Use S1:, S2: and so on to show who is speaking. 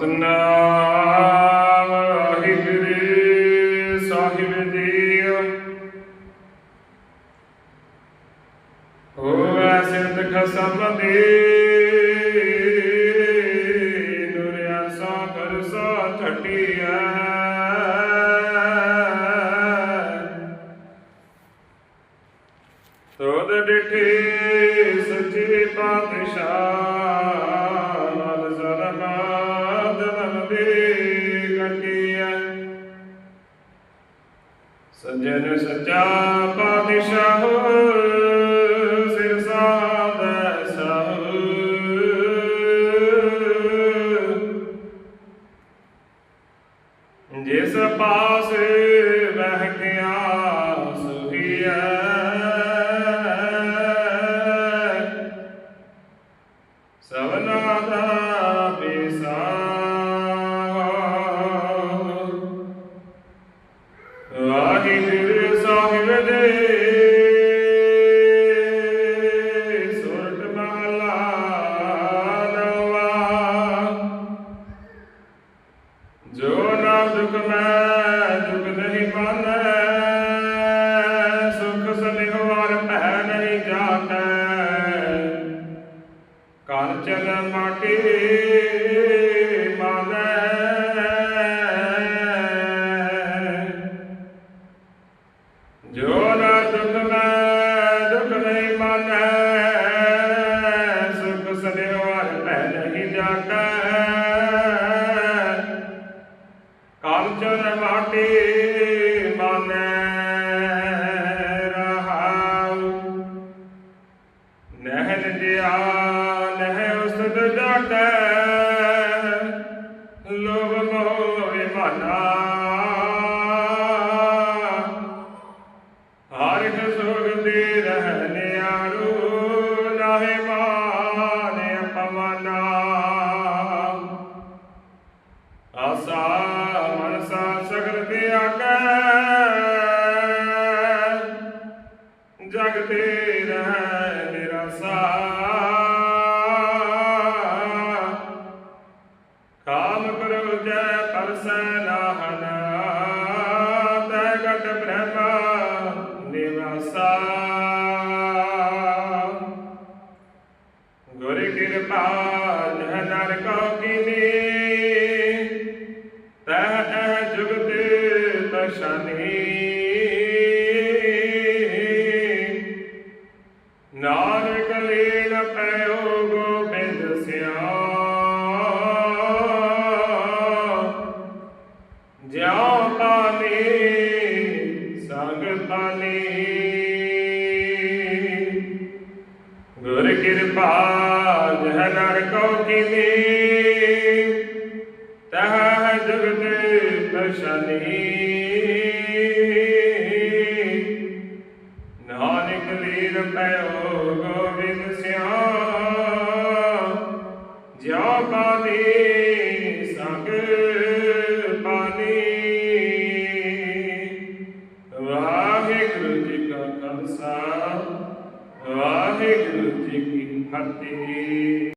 S1: ਸਤਨਾਮ ਵਾਹਿਗੁਰੂ ਸਾਹਿਬ ਜੀ ਹੋਵੇ ਸਿਰਤ ਖਸਮ ਦੇ ਦੁਰਿਆ ਸਾ ਕਰ ਸਾ ਛਟਿਆ ਤੋਦ ਡਿਠੇ ਸੱਚੇ ਪਾਤਸ਼ਾਹ। ਸੱਜਣ ਸੱਚਾ ਪਾਤਸ਼ਾਹ ਸਿਰ ਸਾਦਾ ਸਾਹ ਜਿਸ ਪਾਸ ਜੋ ਨਾ ਦੁਖ ਮੈਂ, ਦੁਖ ਨਹੀਂ ਮਾਨੈ ਸੁਖ ਸਨਿਹ ਵਾਰ ਭੈ ਨਹੀਂ ਜਾਤੈ ਕਾਂਚਨ ਮਾਟੀ ਉਸਤ ਜਾਟੈ ਲੋਭ ਮੋਹ ਮਾਨਾ। ਹਰ ਇੱਕ ਸੁਖ ਦੇ ਰਹਿਨਿਆਰੂ ਨਾਹੇ ਮਾਨ ਅਪਮਾਨਾ। ਆਸਾ ਮਨਸਾ ਸਗਲ ਤੇ ਆਗੈ ਜਗ ਗੁਰ ਕਿਰਪਾ ਨਰ ਕੋ ਕੀਨੀ। ਤਹ ਅਹ ਜੁਗਤ ਬਸ਼ਾਨੀ ਨਾਨਕ ਲੀਨ ਪਇਓ ਗੋਬਿੰਦ ਸਿਆ। ਜਿਉ ਭਇਓ ਗੋਬਿੰਦ ਸਿਆ ਜਿਉ ਕਾਲੀ ਸੰਗ ਪਾਲੀ। ਵਾਹਿਗੁਰੂ ਜੀ ਕਾ ਖਾਲਸਾ, ਵਾਹਿਗੁਰੂ ਜੀ ਕੀ ਫਤਿਹ।